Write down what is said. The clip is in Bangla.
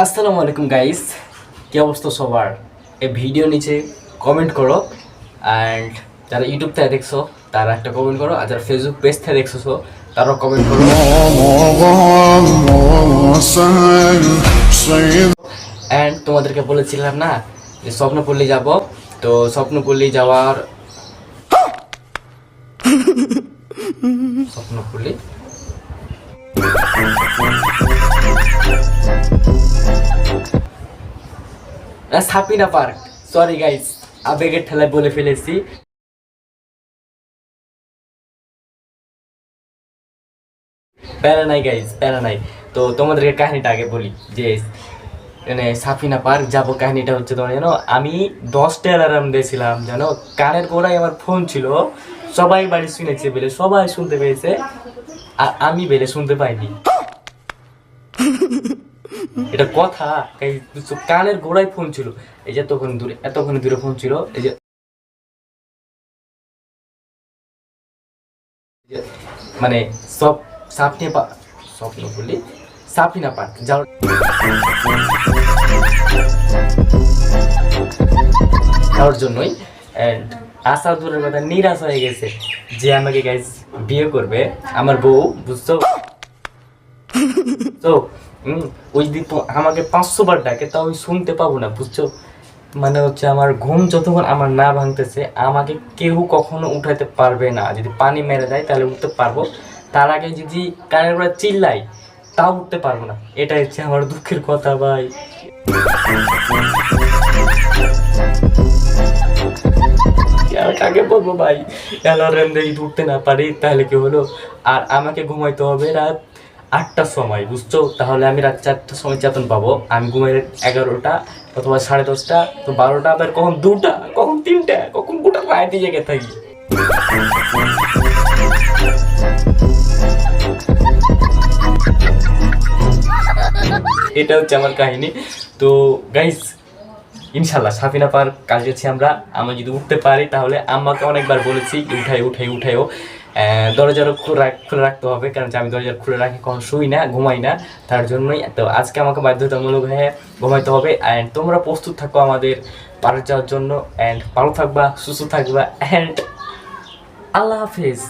আসসালামু আলাইকুম গাইস কী অবস্থা সবার? এই ভিডিও নিচে কমেন্ট করো অ্যান্ড যারা ইউটিউব থেকে দেখছ, তারা একটা কমেন্ট করো, আর যারা ফেসবুক পেজ থেকে দেখছ তারাও কমেন্ট করো। অ্যান্ড তোমাদেরকে বলেছিলাম না যে স্বপ্নপল্লী যাব, তো স্বপ্নপল্লী যাওয়ার স্বপ্নপল্লী? না সাপিনা পার্ক। সরি গাইস আবেগের ঠেলায় বলে ফেলেছি। প্যারা নাই গাইজ প্যারা নাই। তো তোমাদেরকে কাহিনীটা আগে বলি, যে মানে সাফিনা পার্ক যাব কাহিনীটা হচ্ছে তোমার জানো, আমি দশটা অ্যালার্ম দিয়েছিলাম, জানো, কানের গোড়ায় আমার ফোন ছিল, সবাই বাড়ি শুনেছে বেলে, সবাই শুনতে পেয়েছে, আর আমি বেলে শুনতে পাইনি। এটা কথা কানের গোড়ায় ফোন ছিল। এই যে এতক্ষণ দূরে এতক্ষণ দূরে ফোন ছিল, এই যে মানে সব সাপনি পা স্বপ্ন বলি সাপিনা পার্ক যাওয়ার যাওয়ার জন্যই আশা দূরের কথা নিরাশ হয়ে গেছে যে আমাকে গাইজ বিয়ে করবে। আমার বউ, বুঝছ? তো ওই দিন আমাকে পাঁচশো বার ডাকে তাও আমি শুনতে পাবো না, বুঝছ? মানে হচ্ছে আমার ঘুম যতক্ষণ আমার না ভাঙতেছে, আমাকে কেউ কখনো উঠাতে পারবে না। যদি পানি মেরে দেয়, তাহলে উঠতে পারব। তার আগে যদি কানের করে চিল্লাই তাও উঠতে পারব না। এটা হচ্ছে আমার দুঃখের কথা, ভাই। কাকে বলব, ভাই? অ্যালার্ম উঠতে না পারি, তাহলে কি হলো? আর আমাকে ঘুমাইতে হবে রাত আটটার সময়, বুঝছ? তাহলে আমি রাত চারটার সময় চেতন পাবো। আমি ঘুমাই এগারোটা অথবা সাড়ে দশটা, তো বারোটা আবার কখন দুটা, কখন তিনটা, কখন গোটা রায়তে জেগে থাকি। এটা হচ্ছে আমার কাহিনী। তো গাইস ইনশাল্লাহ সাফিনা পার কাজ যাচ্ছি আমরা আমরা যদি উঠতে পারি তাহলে আম্মাকে অনেকবার বলেছি, উঠাই উঠাই, উঠাইও। দরজারও খুলে রাখ খুলে রাখতে হবে, কারণ আমি দরজা খুলে রাখি, কখন শুই না, ঘুমাই না, তার জন্যই। তো আজকে আমাকে বাধ্যতামূলক হয়ে ঘুমাইতে হবে অ্যান্ড তোমরা প্রস্তুত থাকো আমাদের পার্ক যাওয়ার জন্য অ্যান্ড ভালো থাকবা, সুস্থ থাকবা অ্যান্ড আল্লাহ হাফিজ।